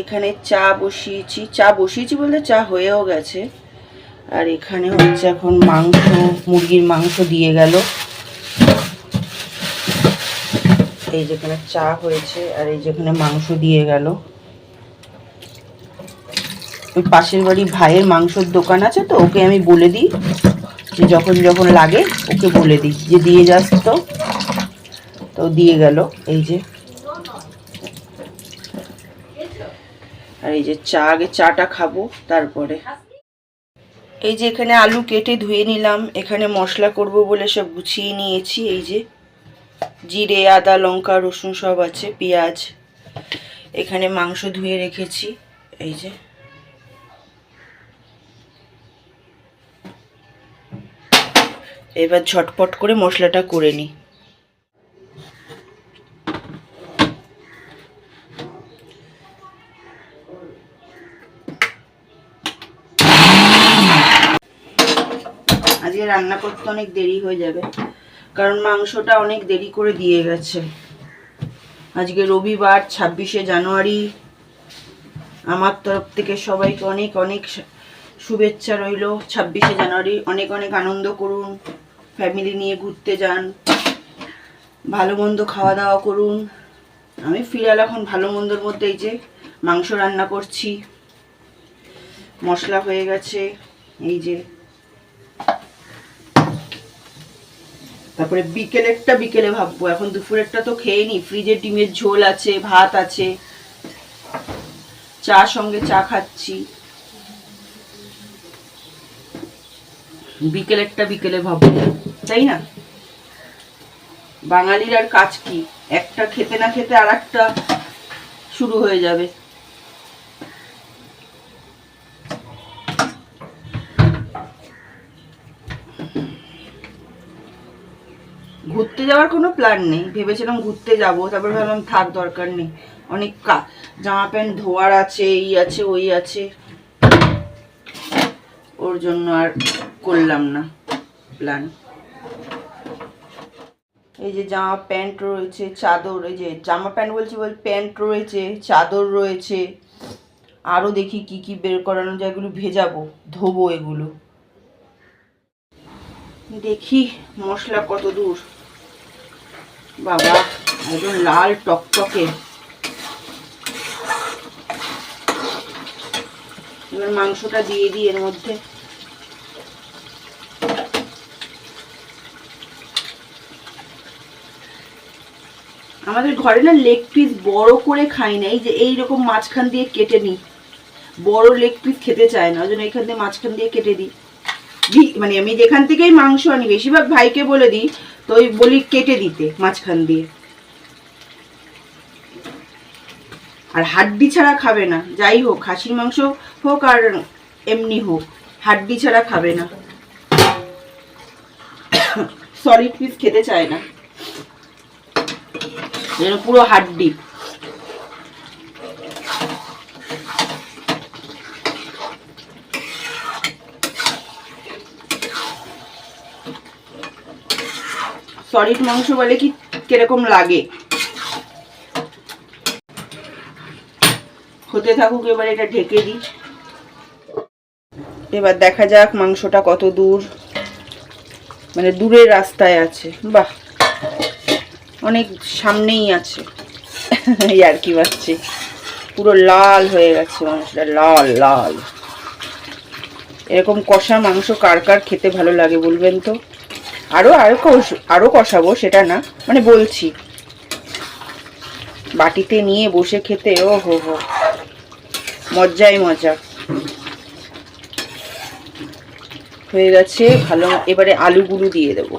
এখানে চা বসিয়েছি। চা বসিয়েছি বলতে চা হয়েও গেছে। আর এখানে হচ্ছে এখন মাংস, মুরগির মাংস দিয়ে গেল। এই যেখানে চা হয়েছে আর এই যেখানে মাংস দিয়ে গেল। ওই পাশের বাড়ি ভাইয়ের মাংসর দোকান আছে তো, ওকে আমি বলে দিই যে যখন যখন লাগে ওকে বলে দিই যে দিয়ে যাস তো। তো দিয়ে গেল, এই যে। আর এই যে চা, আগে চাটা খাব, তারপরে। এই যে এখানে আলু কেটে ধুয়ে নিলাম, এখানে মশলা করব বলে সব গুছিয়ে নিয়েছি, এই যে জিরে, আদা, লঙ্কা, রসুন সব আছে, পেঁয়াজ, এখানে মাংস ধুয়ে রেখেছি, এই যে। এবার ঝটপট করে মশলাটা করে নিই আজকে রান্না করতে অনেক দেরি হয়ে যাবে। কারণ মাংসটা অনেক দেরি করে দিয়ে গেছে। আজকে রবিবার, ছাব্বিশে জানুয়ারি। আমার তরফ থেকে সবাইকে অনেক অনেক শুভেচ্ছা রইল। ছাব্বিশে জানুয়ারি, অনেক অনেক আনন্দ করুন। ফ্যামিলি নিয়ে ঘুরতে যান। ভালো মন্দ খাওয়া দাওয়া করুন। আমি ফিরাল এখন ভালো মন্দর মধ্যে এই যে মাংস রান্না করছি। মশলা হয়ে গেছে। এই যে তারপরে বিকেলেরটা বিকেলে ভাববো। এখন দুপুরেরটা তো খেয়ে নি। ফ্রিজে ডিমের ঝোল আছে, ভাত আছে। চা সঙ্গে চা খাচ্ছি। বিকেলেরটা বিকেলে ভাববো। তাই না? বাঙালির আর কাজ কি? একটা খেতে না খেতে আর শুরু হয়ে যাবে। ঘুরতে যাওয়ার কোনো প্ল্যান নেই। ভেবেছিলাম ঘুরতে যাব, তারপর ভাবলাম থাক, দরকার নেই। অনেক জামা প্যান্ট ধোয়ার আছে, এই আছে, ওই আছে। ওর জন্য আর করলাম না প্ল্যান এই যে জামা প্যান্ট রয়েছে, চাদর, এই যে জামা প্যান্ট বলছি বল, প্যান্ট রয়েছে, চাদর রয়েছে। আরও দেখি কি কি বের করানো যায়, এগুলো ভেজাবো, ধোবো এগুলো। দেখি মশলা কত দূর। বাবা, একদম লাল টকটকে। এবার মাংসটা দিয়ে দিই এর মধ্যে। আমাদের ঘরে না লেগ পিস বড় করে খাই না এই যে এইরকম মাঝখান দিয়ে কেটে নিই। বড় লেগ পিস খেতে চায় না, ওই জন্য এখান দিয়ে মাঝখান দিয়ে কেটে দিই। মানে আমি যেখান থেকেই মাংস আনি, বেশিরভাগ ভাইকে বলে দিই, তো ওই বলি কেটে দিতে মাঝখান দিয়ে। আর হাড্ডি ছাড়া খাবে না, যাই হোক, খাসির মাংস হোক আর এমনি হোক, হাড্ডি ছাড়া খাবে না। সলিড পিস খেতে চায় না। পুরো হাড্ডি। সলিড মাংস বলে কি কীরকম লাগে? হতে থাকুক, এবার এটা ঢেকে দিই। এবার দেখা যাক মাংসটা কত দূর মানে দূরের রাস্তায় আছে। বাহ! অনেক সামনেই আছে। আর কি পাচ্ছি পুরো লাল হয়ে গেছে মাংসটা, লাল লাল। এরকম কষা মাংস কার কার খেতে ভালো লাগে বলবেন তো? আরও আরও কষ- আরও কষাবো, সেটা না মানে বলছি। বাটিতে নিয়ে বসে খেতে, ও হো হো। মজাই মজা। হয়ে গেছে, ভালো এবারে আলুগুলো দিয়ে দেবো।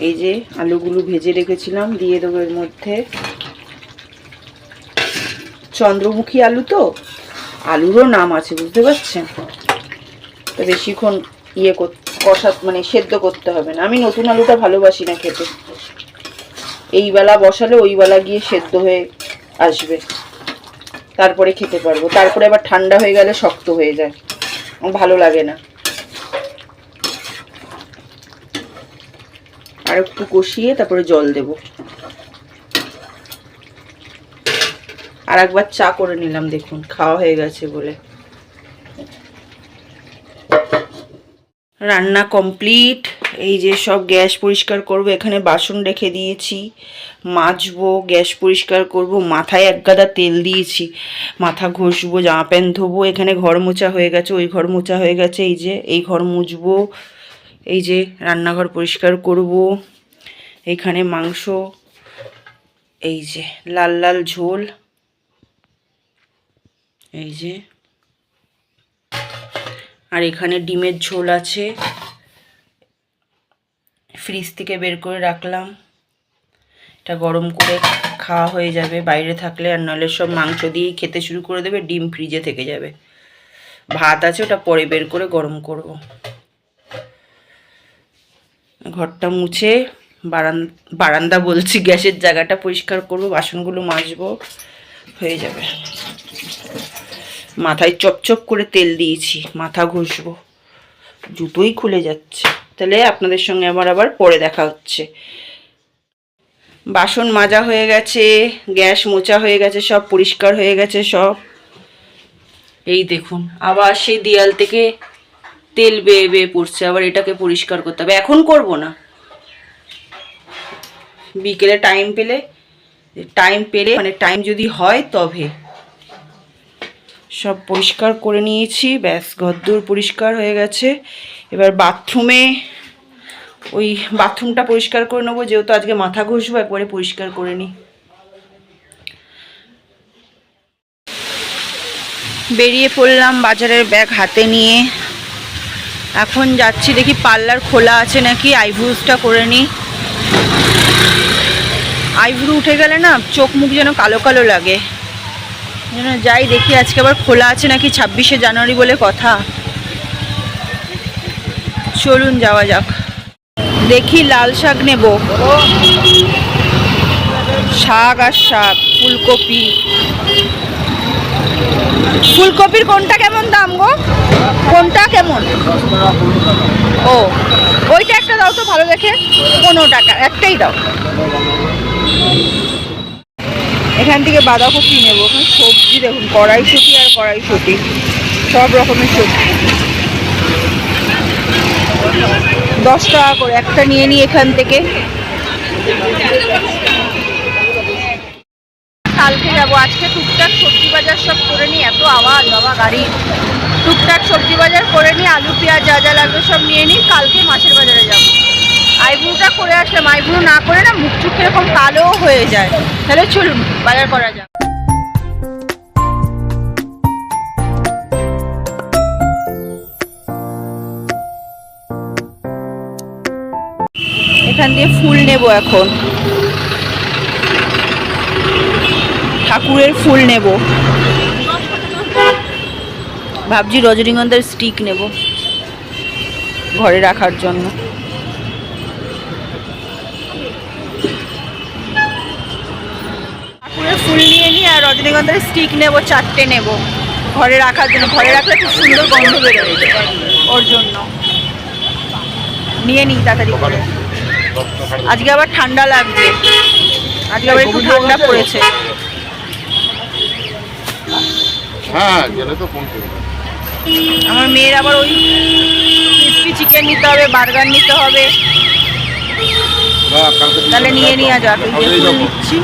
এই যে, আলুগুলো ভেজে রেখেছিলাম, দিয়ে দেবো এর মধ্যে। চন্দ্রমুখী আলু তো? আলুরও নাম আছে, বুঝতে পারছেন? তো বেশিক্ষণ ইয়ে কর- কষা মানে সেদ্ধ করতে হবে না। আমি নতুন আলুটা ভালোবাসি না খেতে। এই বেলা বসালে ওই বেলা গিয়ে সেদ্ধ হয়ে আসবে। তারপরে খেতে পারব। তারপরে আবার ঠান্ডা হয়ে গেলে শক্ত হয়ে যায়। ভালো লাগে না। আর একটু কষিয়ে তারপরে জল দেব। আর একবার চা করে নিলাম, দেখুন, খাওয়া হয়ে গেছে বলে। রান্না কমপ্লিট এই যে সব গ্যাস পরিষ্কার করব, এখানে বাসন রেখে দিয়েছি, মাজবো, গ্যাস পরিষ্কার করব, মাথায় এক গাদা তেল দিয়েছি, মাথা ঘষবো, জামা প্যান্ট ধোবো, এখানে ঘর মোছা হয়ে গেছে, ওই ঘর মোছা হয়ে গেছে, এই যে, এই ঘর মুছবো, এই যে রান্নাঘর পরিষ্কার করব, এখানে মাংস, এই যে লাল লাল ঝোল, এই যে আর এখানে ডিমের ঝোল আছে। ফ্রিজ থেকে বের করে রাখলাম। এটা গরম করে খাওয়া হয়ে যাবে, বাইরে থাকলে আর নাহলে সব মাংস দিয়েই খেতে শুরু করে দেবে, ডিম ফ্রিজে থেকে যাবে। ভাত আছে, ওটা পরে বের করে গরম করব। ঘরটা মুছে বারান, বারান্দা বলছি, গ্যাসের জায়গাটা পরিষ্কার করব, বাসনগুলো মাজবো, হয়ে যাবে। মাথায় চপচপ করে তেল দিয়েছি, মাথা ঘষবো। জুতোই খুলে যাচ্ছে। তাহলে আপনাদের সঙ্গে আমার আবার পরে দেখা হচ্ছে। বাসন মাজা হয়ে গেছে, গ্যাস মোচা হয়ে গেছে, সব পরিষ্কার হয়ে গেছে সব। এই দেখুন, আবার সেই দেয়াল থেকে তেল বেয়ে বেয়ে পড়ছে, আবার এটাকে পরিষ্কার করতে হবে। এখন করব না। বিকেলে টাইম পেলে টাইম পেলে মানে টাইম যদি হয় তবে। সব পরিষ্কার করে নিয়েছি, ব্যাস ঘরদোর পরিষ্কার হয়ে গেছে। এবার বাথরুমে ওই বাথরুমটা পরিষ্কার করে নেব, যেহেতু আজকে মাথা ঘষবো, একবারে পরিষ্কার করে নিই। বেরিয়ে পড়লাম বাজারের ব্যাগ হাতে নিয়ে। এখন যাচ্ছি, দেখি পার্লার খোলা আছে নাকি, আইব্রুজটা করে নিই। আইব্রু উঠে গেলে না চোখ মুখ যেন কালো কালো লাগে। যেন যাই দেখি, আজকে আবার খোলা আছে নাকি ছাব্বিশে জানুয়ারি বলে কথা। চলুন যাওয়া যাক। দেখি লাল শাক নেব। শাক আর শাক, ফুলকপি। ফুলকপির কোনটা কেমন দাম গো? কোনটা কেমন? ও, ওইটা একটা দাও তো ভালো দেখে। পনেরো টাকা, একটাই দাও। এখান থেকে বাঁধাকপি নেব। ওখানে সবজি দেখুন, কড়াইশুটি আর কড়াইশুটি, সব রকমের সবজি। দশ টাকা করে, একটা নিয়ে নিই এখান থেকে। কালকে যাব, আজকে টুকটাক সবজি বাজার সব করে নিই এত আওয়াজ, বাবা গাড়ি। টুকটাক সবজি বাজার করে নিই আলু, পেঁয়াজ, যা যা লাগবে সব নিয়ে নিই কালকে মাছের বাজারে যাব। আইব্রুটা করে আসলাম, আইব্রু না করে না মুখ চুখ এরকম কালো হয়ে যায়। তাহলে চলুন বাজার করা যাক। এখান দিয়ে ফুল নেব এখন। ঠাকুরের ফুল নেব। ভাবছি রজনীগন্ধার স্টিক নেব। ঘরে রাখার জন্য ঠাকুরের ফুল নিয়ে নিই আর রজনীগন্ধার স্টিক নেব চারটে নেব। ঘরে রাখার জন্য ঘরে রাখলে খুব সুন্দর গন্ধ বেরোবে ওর জন্য। নিয়ে নিই তাড়াতাড়ি করে। আজকে আবার ঠান্ডা লাগছে আজকে আবার একটু ঠান্ডা পড়েছে। হ্যাঁ আমার মেয়ের আবার ওই ক্রিসপি চিকেন নিতে হবে বার্গার নিতে হবে। তাহলে নিয়ে নিয়ে যাক এই যে নিচ্ছি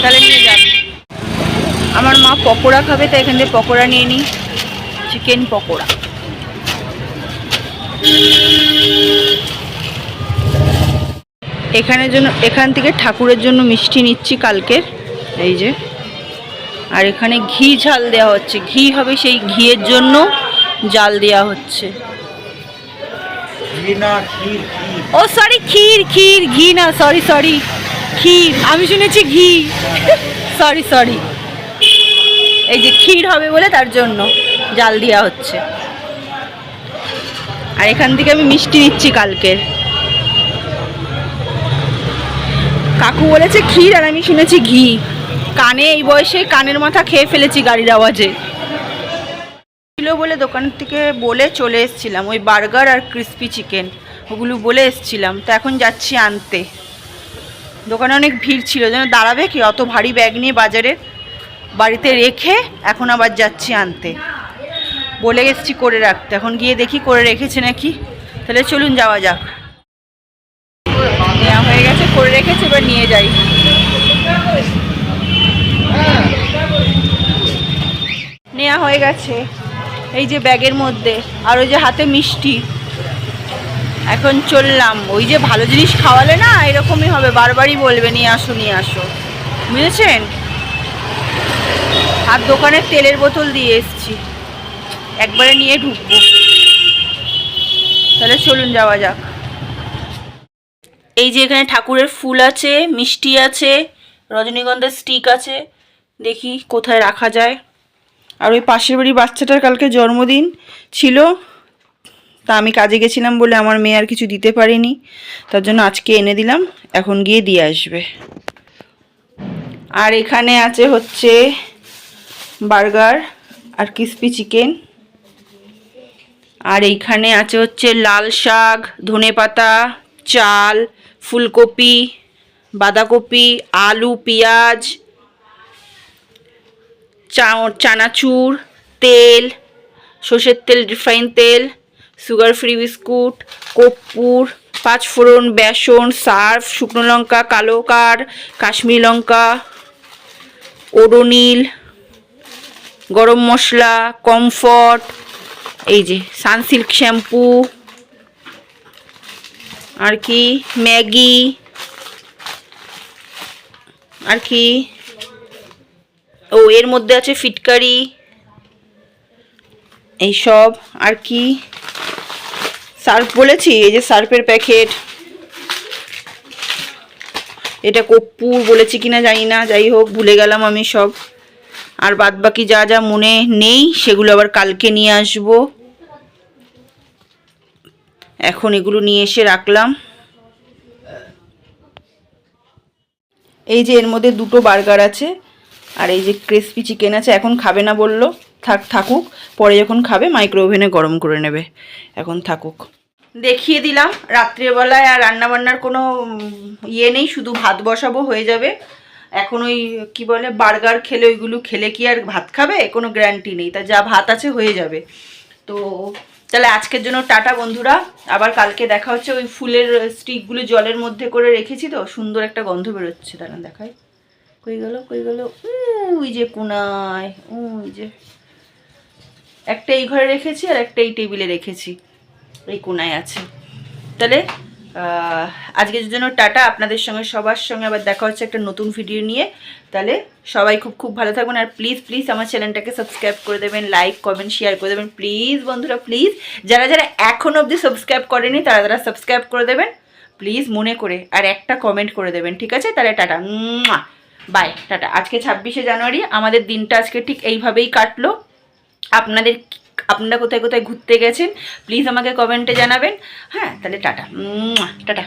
তাহলে নিয়ে আমার মা পকোড়া খাবে তাই এখান থেকে পকোড়া নিয়ে নিই। চিকেন পকোড়া। এখানের জন্য এখান থেকে ঠাকুরের জন্য মিষ্টি নিচ্ছি কালকের এই যে। আর এখানে ঘি ঝাল দেওয়া হচ্ছে। ঘি হবে সেই ঘিয়ের জন্য জাল দেওয়া হচ্ছে। ও সরি ক্ষীর ক্ষীর ঘি না সরি সরি ক্ষীর আমি শুনেছি ঘি। সরি সরি এই যে ক্ষীর হবে বলে তার জন্য জাল দেওয়া হচ্ছে। আর এখান থেকে আমি মিষ্টি নিচ্ছি কালকের কাকু বলেছে ক্ষীর আর আমি শুনেছি ঘি। কানে এই বয়সে কানের মাথা খেয়ে ফেলেছি গাড়ির আওয়াজে। ছিল বলে দোকান থেকে বলে চলে এসেছিলাম, ওই বার্গার আর ক্রিস্পি চিকেন। ওগুলো বলে এসেছিলাম। তো এখন যাচ্ছি আনতে। দোকানে অনেক ভিড় ছিল, যেন দাঁড়াবে কি? অত ভারী ব্যাগ নিয়ে বাজারে বাড়িতে রেখে এখন আবার যাচ্ছি আনতে। বলে গেছি করে রাখতে। এখন গিয়ে দেখি করে রেখেছে নাকি? তাহলে চলুন যাওয়া যাক। নেওয়া হয়ে গেছে, করে রেখেছে, এবার নিয়ে যাই। নেওয়া হয়ে গেছে। এই যে ব্যাগের মধ্যে, আর ওই যে হাতে মিষ্টি। এখন চললাম। ওই যে ভালো জিনিস খাওয়ালে না, এরকমই হবে। বারবারই বলবে, নিয়ে আসো নিয়ে আসো। বুঝেছেন? আর দোকানে তেলের বোতল দিয়ে এসছি। একবারে নিয়ে ঢুকবো। তাহলে চলুন, যাওয়া যাক। এই যে এখানে ঠাকুরের ফুল আছে, মিষ্টি আছে, রজনীগন্ধার স্টিক আছে। দেখি কোথায় রাখা যায়। আর ওই পাশের বাড়ি বাচ্চাটার কালকে জন্মদিন ছিল। তা আমি কাজে গেছিলাম বলে আমার মেয়ে আর কিছু দিতে পারিনি। তার জন্য আজকে এনে দিলাম, এখন গিয়ে দিয়ে আসবে। আর এখানে আছে হচ্ছে বার্গার আর ক্রিসপি চিকেন। আর এইখানে আছে হচ্ছে লাল শাক ধনেপাতা চাল, ফুলকপি, বাঁধাকপি, আলু, পেঁয়াজ চানাচুর, তেল, সর্ষের তেল, রিফাইন তেল সুগার ফ্রি বিস্কুট, কর্পূর পাঁচফোড়ন বেসন, সার্ফ, শুকনো লঙ্কা, কালো কার, কাশ্মীরি লঙ্কা, ওডোনিল, গরম মশলা, কমফর্ট, এই যে সানসিল্ক শ্যাম্পু, আর কি, ম্যাগি, আর কি, ও, এর মধ্যে আছে ফিটকারি এইসব আর কি সার্ফ বলেছি, এই যে সার্ফের প্যাকেট। এটা কর্পূর বলেছি কিনা জানি না, যাই হোক, ভুলে গেলাম আমি সব। আর বাদ বাকি যা যা মনে নেই, সেগুলো আবার কালকে নিয়ে আসব। এখন এগুলো নিয়ে এসে রাখলাম। এই যে এর মধ্যে দুটো বার্গার আছে, আর এই যে ক্রিসপি চিকেন আছে, এখন খাবে না বলল। থাক, থাকুক, পরে যখন খাবে মাইক্রো ওভেনে গরম করে নেবে। এখন থাকুক। দেখিয়ে দিলাম। রাত্রিবেলায় আর রান্নাবান্নার কোনো ইয়ে নেই, শুধু ভাত বসাবো, হয়ে যাবে। এখন ওই, কি বলে, বার্গার খেলে ওইগুলো খেলে কি আর ভাত খাবে? কোনো গ্যারান্টি নেই। তা যা ভাত আছে, হয়ে যাবে। তো তাহলে আজকের জন্য টাটা বন্ধুরা। আবার কালকে দেখা হচ্ছে ওই ফুলের স্টিকগুলো জলের মধ্যে করে রেখেছি তো, সুন্দর একটা গন্ধ বেরোচ্ছে। দাঁড়া দেখায় কই গেল কই গেল? ওই যে কোনায় ওই যে। একটা এই ঘরে রেখেছি আর একটা এই টেবিলে রেখেছি। এই কোনায় আছে। তাহলে আজকের জন্য টাটা, আপনাদের সঙ্গে, সবার সঙ্গে আবার দেখা হচ্ছে একটা নতুন ভিডিও নিয়ে। তাহলে, সবাই খুব খুব ভালো থাকবেন আর প্লিজ প্লিজ আমার চ্যানেলটাকে সাবস্ক্রাইব করে দেবেন লাইক কমেন্ট শেয়ার করে দেবেন। প্লিজ বন্ধুরা প্লিজ যারা যারা এখন অবধি সাবস্ক্রাইব করেনি, তারা তারা সাবস্ক্রাইব করে দেবেন। প্লিজ মনে করে আর একটা কমেন্ট করে দেবেন, ঠিক আছে? তাহলে টাটা। By tata. আজকে ছাব্বিশে জানুয়ারি, আমাদের দিনটা আজকে ঠিক এইভাবেই কাটলো। আপনাদের আপনারা কোথায় কোথায় ঘুরতে গেছেন প্লিজ আমাকে কমেন্টে জানাবেন। হ্যাঁ তাহলে টাটা। টাটা।